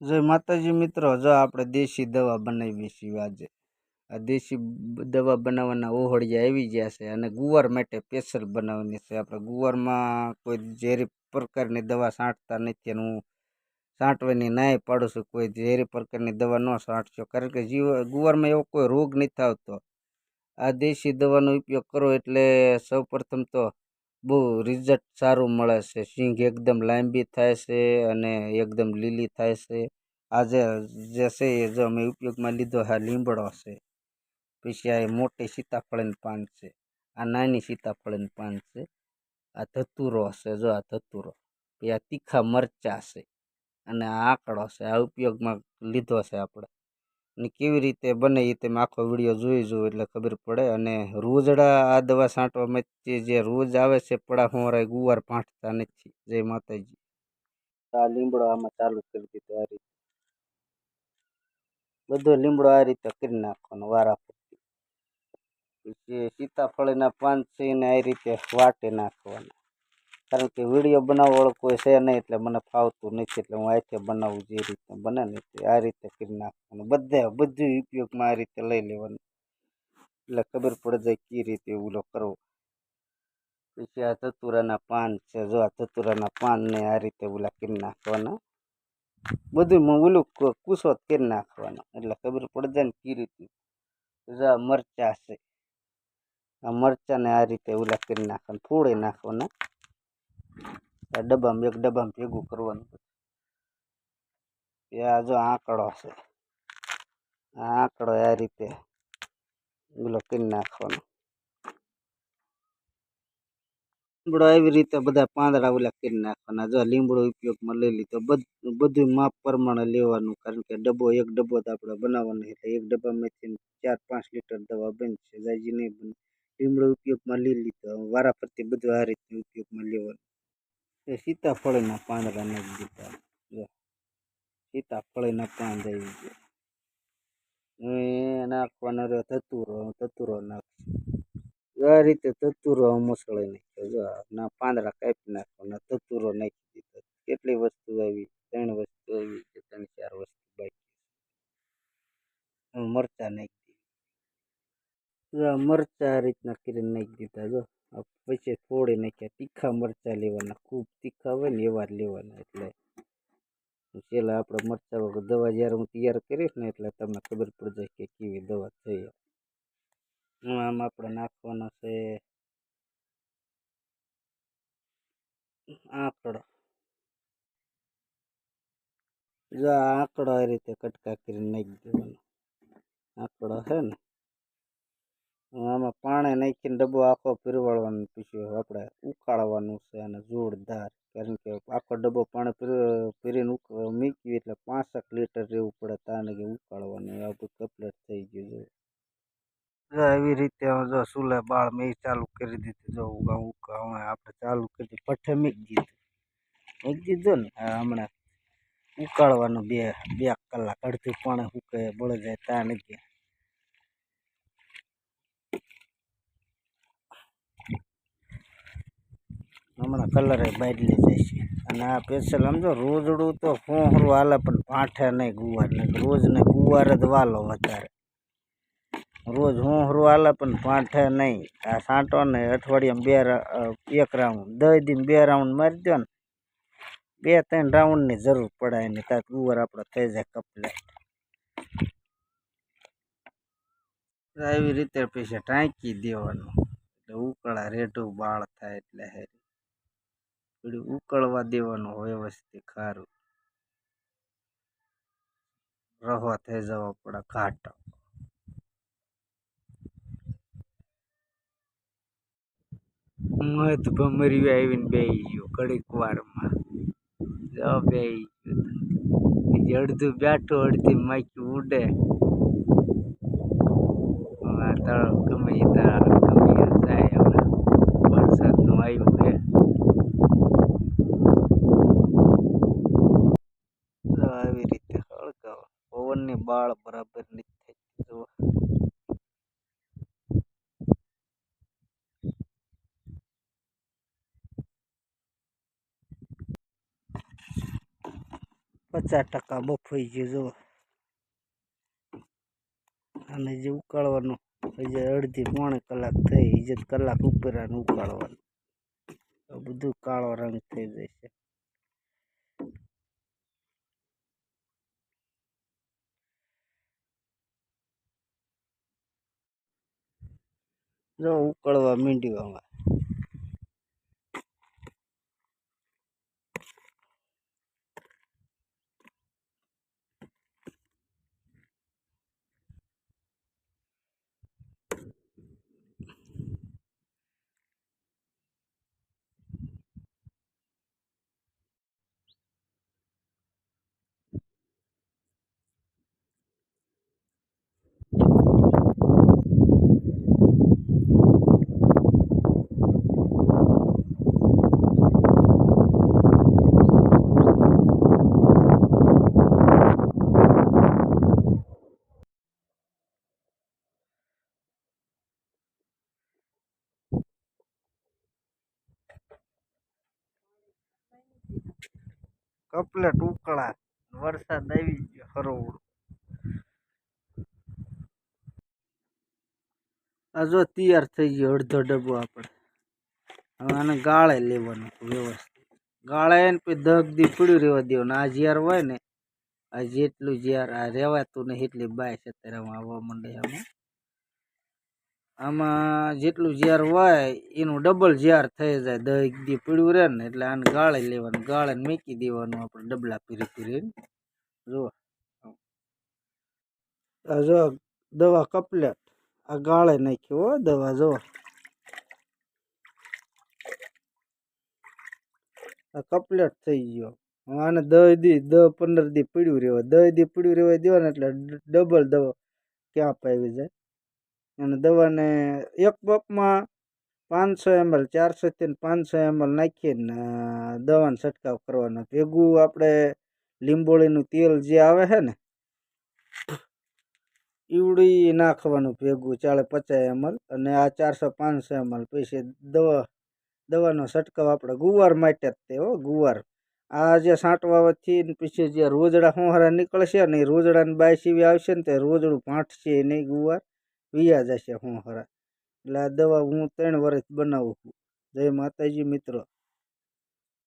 જય માતાજી મિત્રો, જો આપણે દેશી દવા બનાવીએ છીએ આજે, આ દેશી દવા બનાવવાના ઓહળિયા આવી ગયા છે અને ગુવાર માટે સ્પેશિયલ બનાવવાની છે. આપણે ગુવારમાં કોઈ ઝેરી પ્રકારની દવા છાંટતા નથી અને હું છાંટવાની નાય પાડું છું. કોઈ ઝેરી પ્રકારની દવા ન છાંટશો. કારણ કે જીવ, ગુવારમાં એવો કોઈ રોગ નથી આવતો. આ દેશી દવાનો ઉપયોગ કરો એટલે સૌપ્રથમ તો બહુ રિઝલ્ટ સારું મળે છે. સિંગ એકદમ લાંબી થાય છે અને એકદમ લીલી થાય છે. આજે જે છે એ જો અમે ઉપયોગમાં લીધો હા લીમડો છે. પછી આ મોટી સીતાફળની પાન છે. આ નાની સીતાફળની પાન છે. આ ધતુરો છે જો આ ધતુરો. પછી આ તીખા મરચાં છે. અને આ આંકડો છે. આ ઉપયોગમાં લીધો છે આપણે. અને કેવી રીતે બને એ તમે આખો વીડિયો જોઈ જુઓ એટલે ખબર પડે. અને રોજડા આ દવા છાંટવામાં જે રોજ આવે છે પડા હોરા ગુવાર ભાંટતા નથી. જય માતાજી. આ લીમડો આમાં ચાલુ કરી દીધો આ રીતે. બધો લીમડો આ રીતે કરી નાખવાનો વારા પછી સીતાફળીના પાન છે એને આ રીતે વાટી નાખવાના. કારણ કે વીડિયો બનાવવાળો કોઈ છે નહીં એટલે મને ફાવતું નથી એટલે હું આથી બનાવું જે રીતે બને ને તે આ રીતે કરી નાખવાનું. બધે બધું ઉપયોગમાં આ રીતે લઈ લેવાનું. એટલે ખબર પડી જાય કઈ રીતે ઓલો કરવો. પછી આ ધતુરાના પાન છે. જો આ ધતુરાના પાનને આ રીતે ઓલા કરી નાખવાના. બધું ઓલું કૂસો કરી નાખવાનો. એટલે ખબર પડી જાય ને કઈ રીતે. જો આ મરચાં છે. આ મરચાંને આ રીતે ઓલા કરી નાખવાના. ફોડી નાખવાના. આ ડબ્બામાં એક ડબ્બામાં ભેગું કરવાનું એ આ જો આંકડો છે. આ આંકડો આ રીતે ઓલો કરી નાખવાનો. લીમડો આવી રીતે બધા પાંદડા ઓલા કરી નાખવાના. જો લીમડો ઉપયોગમાં લઈ લીધો. બધ- બધું માપ પ્રમાણે લેવાનું. કારણ કે ડબ્બો એક ડબ્બો તો આપણે બનાવવાનો એટલે એક ડબ્બામાંથી ચાર પાંચ લીટર દવા બનશે. જાજી નહીં બને. લીમડો ઉપયોગમાં લઈ લીધો. હવે વારા ફરતી બધું આ રીતે ઉપયોગમાં લેવાનું. એ સીતાફળના પાંદડા નાખી દીધા. જો, સીતાફળના પાંદ આવી ગયા નાખવાનો રહ્યો, ધતુરો ધતુરો નાખશું આ રીતે ધતુરો મસળી નાખ્યો. જો, ના પાંદડા કાપી નાખવાના ધતુરો નાખી દીધો. કેટલી વસ્તુ આવી? ત્રણ વસ્તુ આવી કે ત્રણ ચાર વસ્તુ બાકી. મરચા નાખી મરચાં રીતના કરીને નાખી દીધા જો. પછી થોડી નાખ્યા. તીખા મરચાં લેવાના, ખૂબ તીખા હોય ને એવા લેવાના એટલે. પેલા આપણે મરચાં વગર દવા જ્યારે હું તૈયાર કરીશ ને એટલે તમને ખબર પડી જાય કે કેવી દવા થઈ આમ આપણે નાખવાનો છે. આંકડો. જો આંકડો આ રીતે કટકા કરીને નાખી દેવાનો. આંકડો છે ને. આમાં પાણી નાખીને ડબ્બો આખો પીરવાળવાનો પછી આપણે ઉકાળવાનું છે અને જોરદાર. કારણ કે આખો ડબ્બો પાણી પીર, પીરીને મૂક્યું એટલે પાંસઠ લીટર રહેવું પડે તાને કે ઉકાળવાનું. આ બધું કમ્પ્લીટ થઈ ગયું છે. જો એવી રીતે જો સુલે બાળ મેં ચાલુ કરી દીધી. જો હવે આપણે ચાલુ કરી દીધું. પઠે મૂકી દીધું. મૂકી દીધું ને. હમણાં ઉકાળવાનું બે બે કલાક. અડધું પાણી ઉકે બળી જાય ત્યાં નથી હમણાં કલરે બદલી જાય છે. અને આ પેન્સિલ સમજો રોજડું તો ફોહરું હાલે, પણ પાઠે નહીં ગુવાર ને રોજ ને ગુવાર જ વાલો વધારે. રોજ હોહરું હાલે, પણ પાઠે નહીં. આ સાંટો ને અઠવાડિયામાં બે એક રાઉન્ડ. દસ દિન બે રાઉન્ડ મારી દો ને. બે ત્રણ રાઉન્ડની જરૂર પડે એની ત્યાં ગુવાર આપણો થઈ જાય કપલેટ આવી રીતે પછી ટાંકી દેવાનું. એટલે ઉકળા રેઢું બાળ થાય એટલે હેરી થોડી ઉકળવા દેવાનું વ્યવસ્થિત ખારું રહો થઈ જવા પડે ઘાટો. મધ ભમર્યું આવીને બેસી ગયો ઘડીક વારમાં. જો બેહી ગયું. અડધું બેઠું અડધી માખી ઉડે હવે આ તળાવ ગમે એ તળાવ ગમે એ જાય હવે વરસાદનું આવ્યું છે જો આવી રીતે હળગાવો પવનની જુઓ પચાસ ટકા બફાઈ ગયું જો અને જે ઉકાળવાનું હજી અડધી પોણે કલાક થઈ હજી કલાક ઉપર આને ઉકાળવાનું બધું કાળો રંગ થઈ જશે જો ઉકળવા માંડ્યું આમાં કપલેટ ઉકળા વરસાદ આવી ગયો હરોળ. આ જો તૈયાર થઈ ગયો અડધો ડબ્બો આપણે. હવે આને ગાળે લેવાનું વ્યવસ્થિત. ગાળે ને પછી દગ દી પડ્યું રહેવા દેવાનું. આ જ્યાર હોય ને, આ જેટલું જ્યાર આ રહેવાતું નહીં એટલી બાયસ અત્યારે આમાં આવવા માંડે આમાં. આમાં જેટલું જ્યાર હોય, એનું ડબલ જ્યાર થઈ જાય. દહીં દી પીળ્યું રહે ને, એટલે આને ગાળે લેવાનું. ગાળે ને મૂકી દેવાનું આપણે ડબલા પીરી પીરીને. જો આ જો દવા કપલેટ. આ ગાળે નાખ્યો હો, દવા જો આ કપલેટ થઈ ગયો. આને દહી દી, દહ પંદર દી પીડ્યું રહેવા દહી દી પીડ્યું રહેવા દેવાનું એટલે ડબલ દવા ક્યાં પાવી જાય? અને દવાને એક પપમાં પાંચસો એમએલ ચારસોથી પાંચસો એમએલ નાખીને દવાનો છંટકાવ કરવાનો. ભેગું આપણે લીંબોળીનું તેલ જે આવે છે ને, ઈવડી નાખવાનું ભેગું ચાલે પચાસ એમએલ અને આ ચારસો પાંચસો એમએલ પછી દવા, દવાનો છંટકાવ આપણે ગુવાર માટે જ તે હો, ગુવાર. આ જે છાંટવાથી ને પછી જે રોજડા હોહરા નીકળશે ને એ રોજડાની બાય સીવી આવશે ને તે રોજડું ભાંઠશે નહીં ગુવાર. વિયા જશે હું હરા. એટલે આ દવા હું ત્રણ વર્ષ બનાવું છું. જય માતાજી મિત્રો.